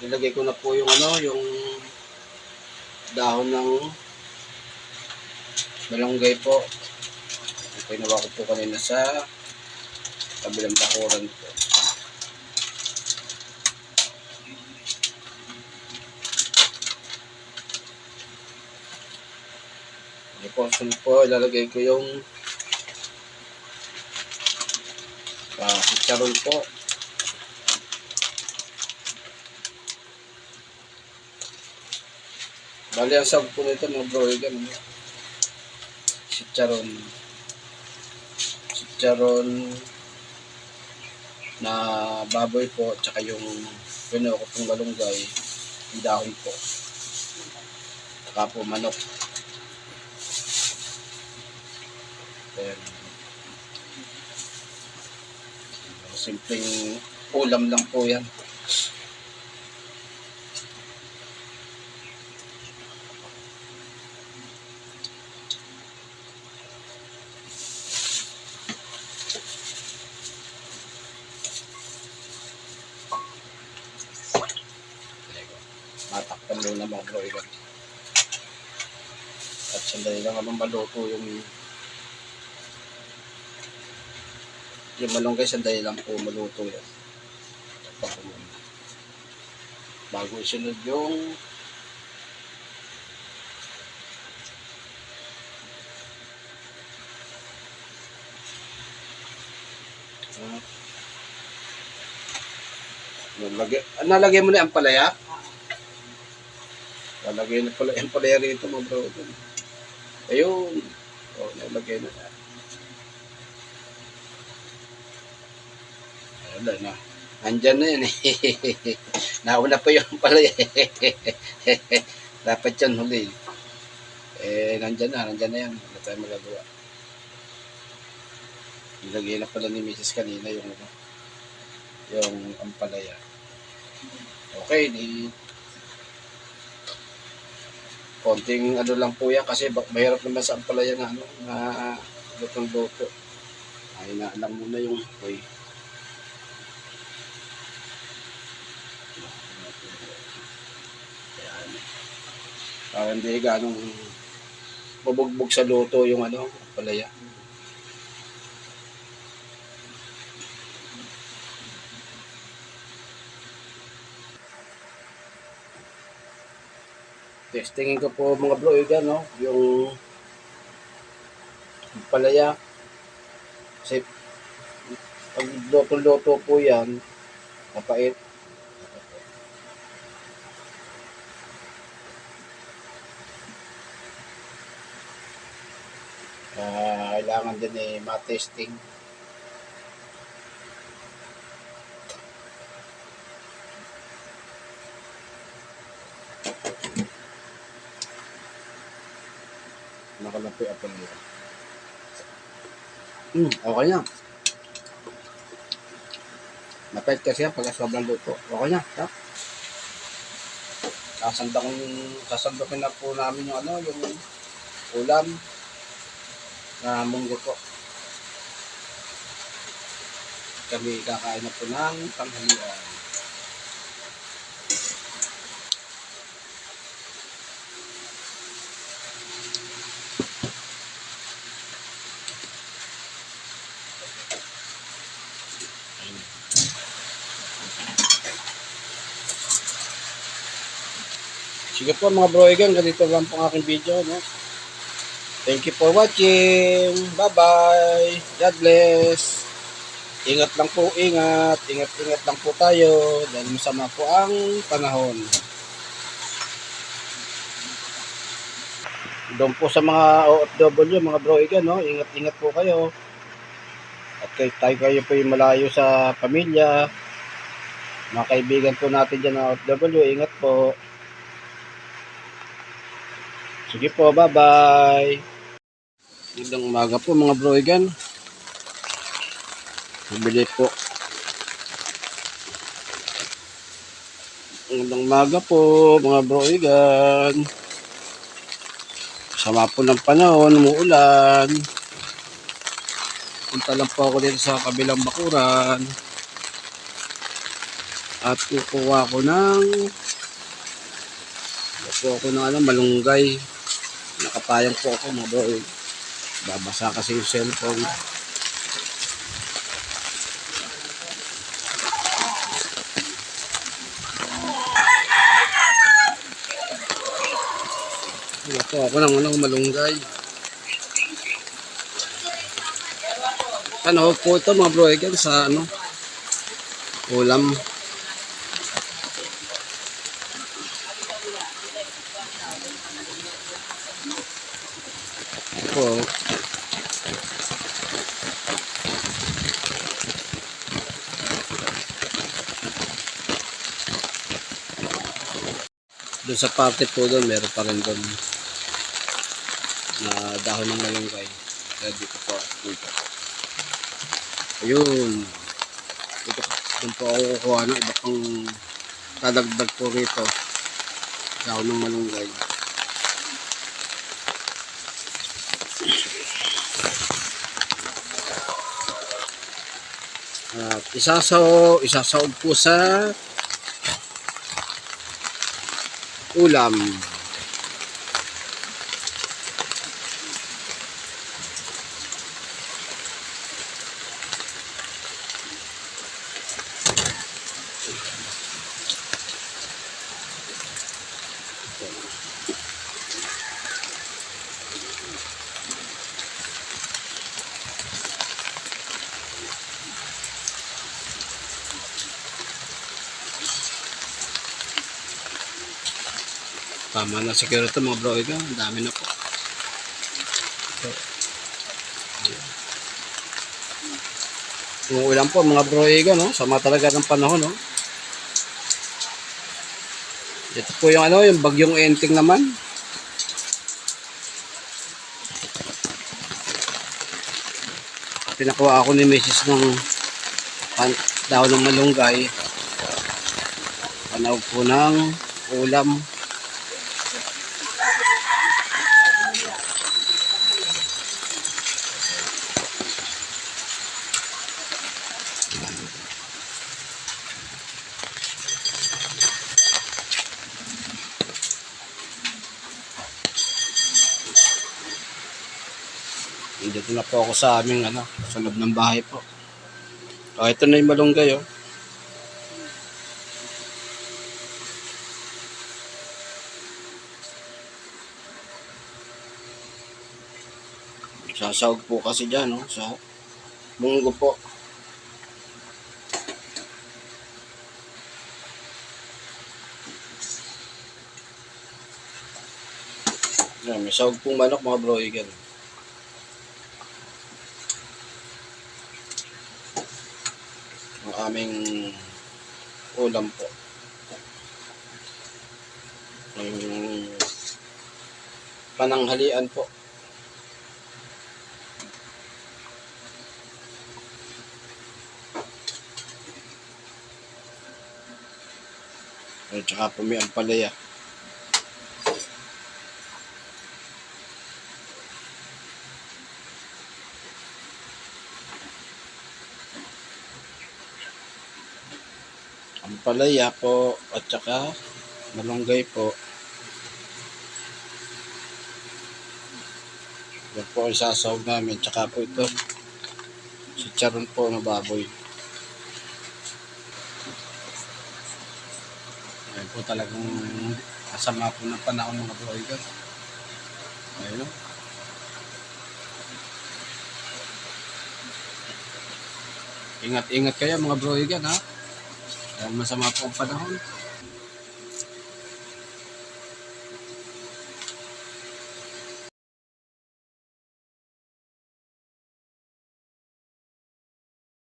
nilagay ko na po yung ano, yung dahon ng malunggay po. Pinawa ko po kanina sa kabilang bakuran po. Po, sunod po, ilalagay ko yung ah, chicharon po. Bali, ang sab po nito mga bro, yan. ano, Chicharon. Chicharon na baboy po, tsaka yung pinuha ko pong malunggay, yung dahon po. Tsaka po manok. Ayan. Simpleng ulam lang po yan. Matakpan muna mga bro. Ilan. At sandali lang naman maluto yung yung malunggay sandali lang po maluto yan. Bago isunod yung Ah. Nalagay, nalagay mo na ang palaya? Nalagay na pala yung palaya rito mga bro. Ayun. O, oh, nalagay na. Wala na. Andyan na yan eh. Nauna pa yung palaya. Dapat yan huli. Eh, nandyan na. Nandyan na yan. Wala tayong magagawa. Nilagay na pala ni Mrs. kanina yung ano, yung ampalaya. Okay, di konting ano lang po yan kasi mahirap naman sa ampalaya na ano na lutong luto. Ay na alam mo na yung. Ayan. Para hindi ganong mabugbog sa luto yung ano, ampalaya. Testingin ko po mga bro, yun no? yung palaya. Kasi pag luto-luto po yan, mapait. Ah, kailangan din eh ma-testing. Ako nila. Hmm, okay na. Mapait kasi yan pagka sobrang luto. Okay na. Ha? Sasandakin, sasandakin na po namin yung ano, yung ulam na munggo po. Kami kakain na po ng tanghalian. Sige po mga bro, again, ganito lang po ang aking video. No? Thank you for watching. Bye-bye. God bless. Ingat lang po, ingat. Ingat-ingat lang po tayo. Dahil masama po ang panahon. Doon po sa mga OFW, mga bro, again, no? ingat-ingat po kayo. At kayo, tayo kayo po yung malayo sa pamilya. Mga kaibigan po natin dyan na OFW, ingat po. Sige po, bye-bye. Magandang umaga po mga broigan. Bibili po. Magandang umaga po mga broigan. Sama po ng panahon, umuulan. Punta lang po ako dito sa kabilang bakuran. At kukuha ko ng kukuha ko ng ano, malunggay. Nakapayang po ako mga bro. Babasa kasi yung cellphone. Ito ako ng ano, malunggay. Ano po ito mga bro, again, sa ano, ulam. Po. Doon sa parte po doon, meron pa rin doon na dahon ng malunggay. Kaya dito po, dito. Ayun. Dito, doon po ako kukuha ng iba pang dadagdag po rito. Dahon ng malunggay. At isasaw, isasaw po sa ulam. Tama na siguro ito mga bro. Ito, ang dami na po. So. Yung ulam po mga bro Ega, no? Sama talaga ng panahon, no? Ito po yung ano, yung bagyong enting naman. Pinakuha ako ni Mrs. ng daw ng malunggay. Panawag po ng ulam. Dito na po ako sa aming ano, sa loob ng bahay po. Oh, ito na yung malunggay oh. Sasawag po kasi dyan, no? Sa munggo po. Yan, may sawag pong manok mga bro, igan. Aming ulam po. Ang pananghalian po. At saka po may ampalaya. Ampalaya po at saka malunggay po. Yan po ang sasawag namin. Tsaka po ito. Si charon po na baboy. Yan po talagang kasama po ng panahon mga broiler. Ayun. o. Ingat-ingat kayo mga broiler ha. Dahil masama po ang panahon.